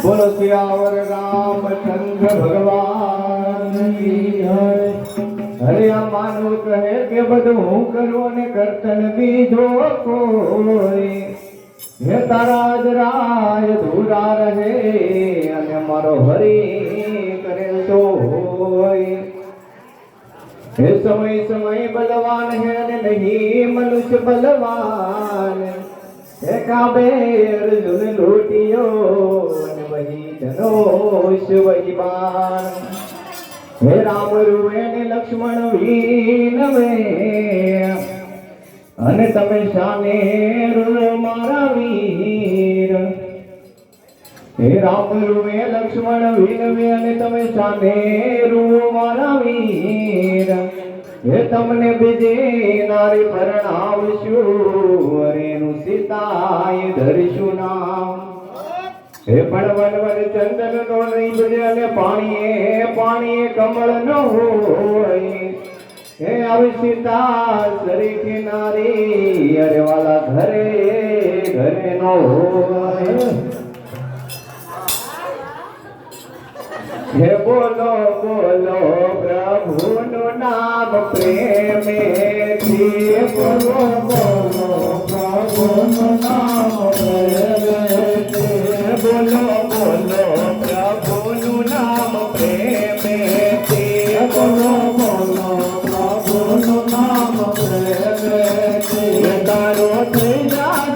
બોલો સિયાવર રામચંદ્ર ભગવાન કી જય. હરે આ માનવ કહે કે બધું હું કરું ને કરતન બીજો કોઈ હે તારા જ રાય ધુરા રહે અને મારો હરી કરે તો હોય હે સમય સમય બલવાન હે અને નહીં મનુષ્ય બલવાન હે કાબે અર્જુન લૂટિયો અને વહી ધનુષ વહી બાણ. હે રામ ને લક્ષ્મણ વીનવે અને તમે શાને મારા વીર. હે રામ રૂવે લક્ષ્મણ વિનવે અને તમે શાને મારા વીર. હે તમને બીજી નારી પરણાવશું અરેનું સીતાય ધરશું નામ. હે પણ વન વન ચંદન નો નહીં બજે અને પાણીએ પાણીએ કમળ ન હોય. હે આવી સીતા સરીખી નારી અરે વાલા ઘરે ઘરે નો હોય. હે બોલો બોલો પ્રભુનું નામ પ્રેમેથી બોલો બોલો પ્રભુનું નામ પ્રેમેથી બોલો બોલો પ્રભુનું નામ પ્રેમેથી બોલો બોલો પ્રભુનું નામ પ્રેમેથી તારો થઈ જાશે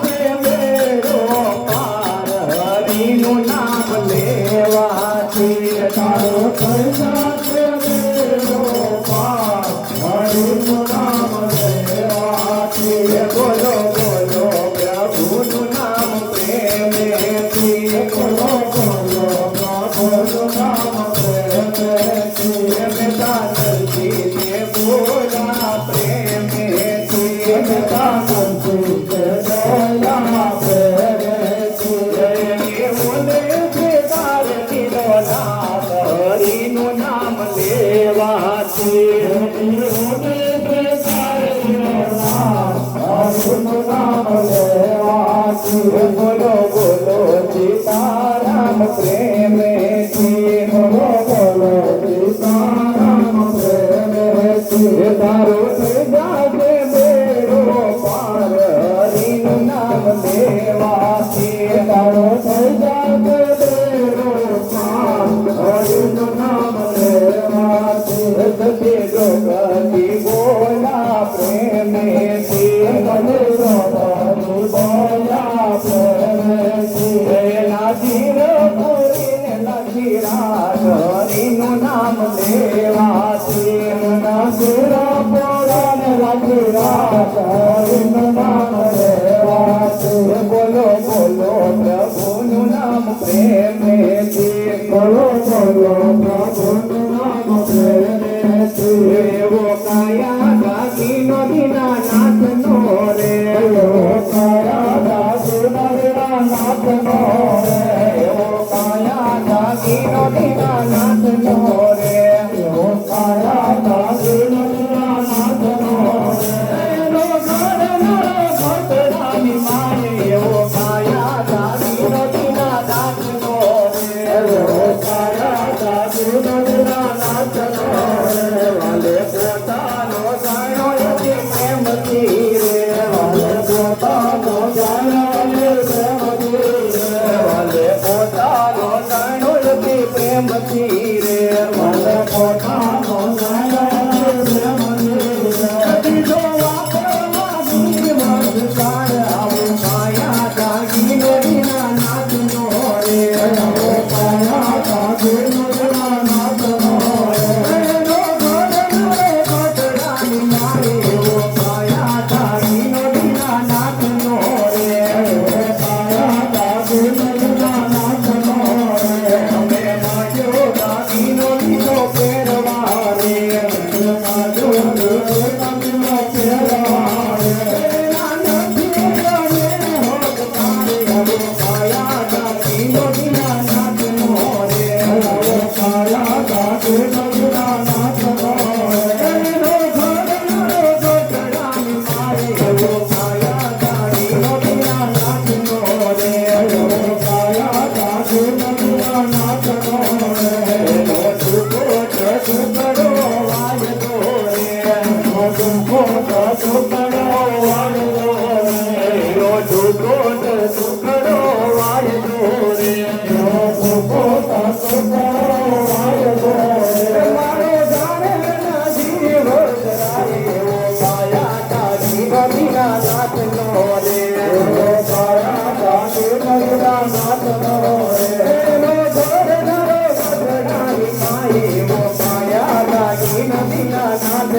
Senhor,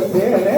da né?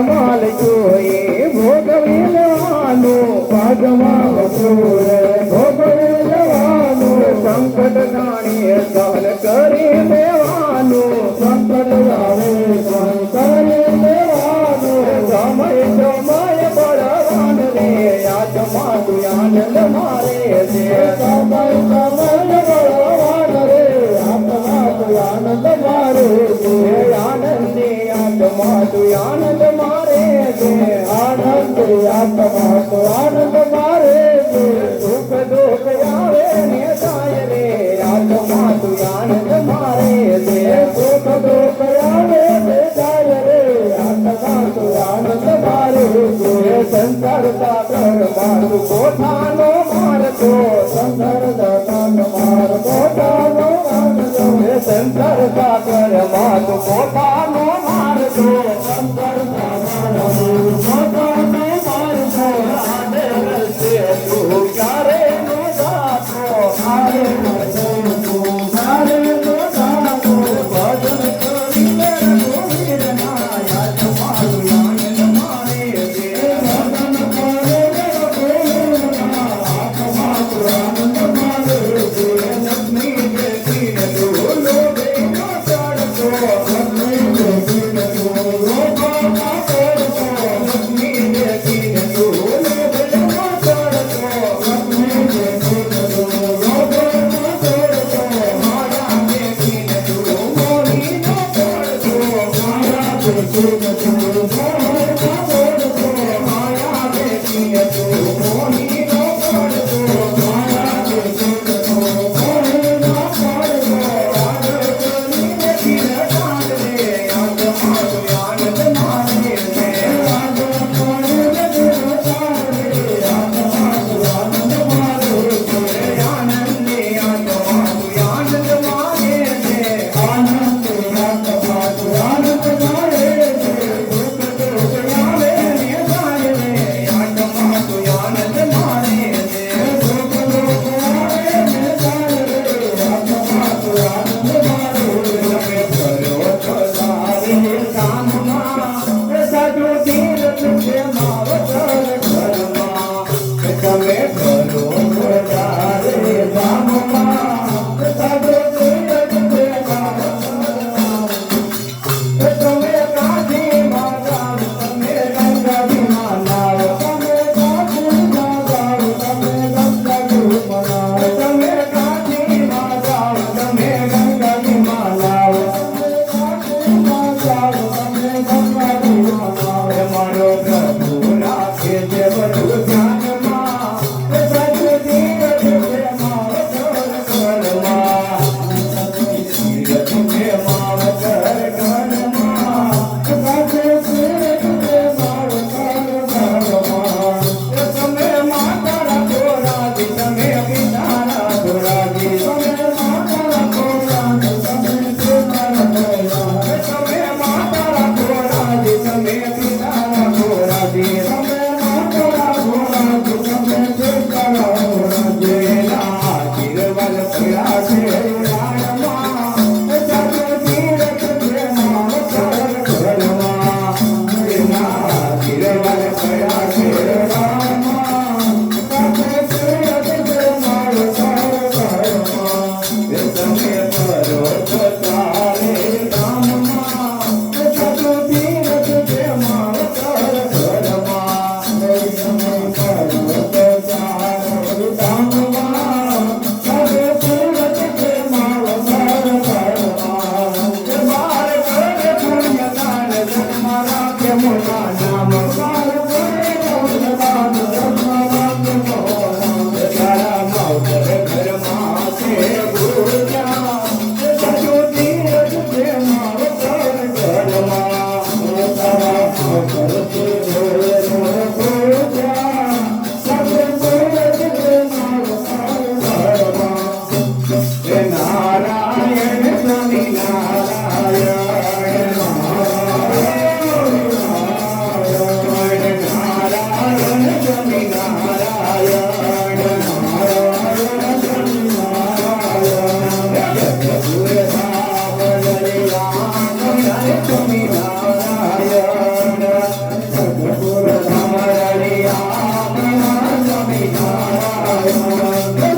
மாலை கோயில் તો સંસાર સાગર માર કોઠાનો માર સંસાર સાગર માર કોઠાનો માર સંસાર સાગર માર કોઠાનો માર 사랑 Hare Hare